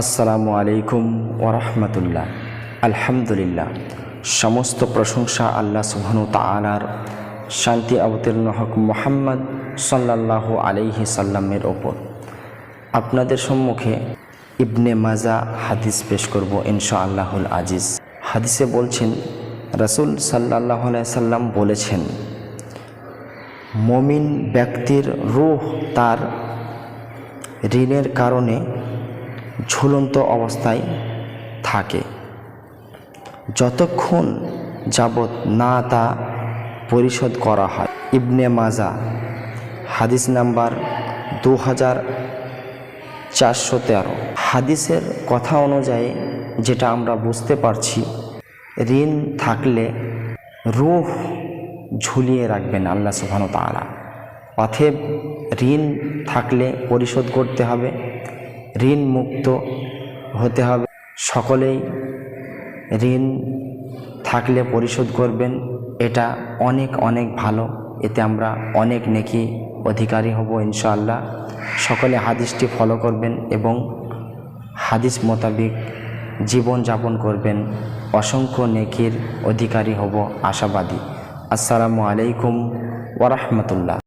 আসসালামু আলাইকুম ওরহমতুল্লাহ আলহামদুলিল্লাহ। সমস্ত প্রশংসা আল্লাহ সুবহানু তাআলার। শান্তি অবতীর্ণ হক মোহাম্মদ সাল্লাল্লাহু আলাইহি সাল্লামের ওপর। আপনাদের সম্মুখে ইবনে মাজা হাদিস পেশ করব ইনশা আল্লাহুল আজিজ। হাদিসে বলছেন, রাসূল আলাইহি সাল্লাম বলেছেন, মমিন ব্যক্তির রূহ তার ঋণের কারণে ঝুলন্ত অবস্থায় থাকে। যতক্ষণ যাবৎ না তা পরিশোধ করা হয়, ইবনে মাজা, হাদিস নাম্বার দু হাজার চারশো তেরো। হাদিসের কথা অনুযায়ী যেটা আমরা বুঝতে পারছি, ঋণ থাকলে রূহ ঝুলিয়ে রাখবেন আল্লাহ সুবহান তাআলা। অথেব ঋণ থাকলে পরিশোধ করতে হবে। ঋণ মুক্ত হতে হবে। সকলেই ঋণ থাকলে পরিশোধ করবেন। এটা অনেক অনেক ভালো। এতে আমরা অনেক নেকি অধিকারী হব ইনশাআল্লাহ। সকলে হাদিসটি ফলো করবেন এবং হাদিস মোতাবিক জীবন যাপন করবেন। অসংখ্য নেকির অধিকারী হব আশাবাদী। আসসালামু আলাইকুম ওরহমতুল্লাহ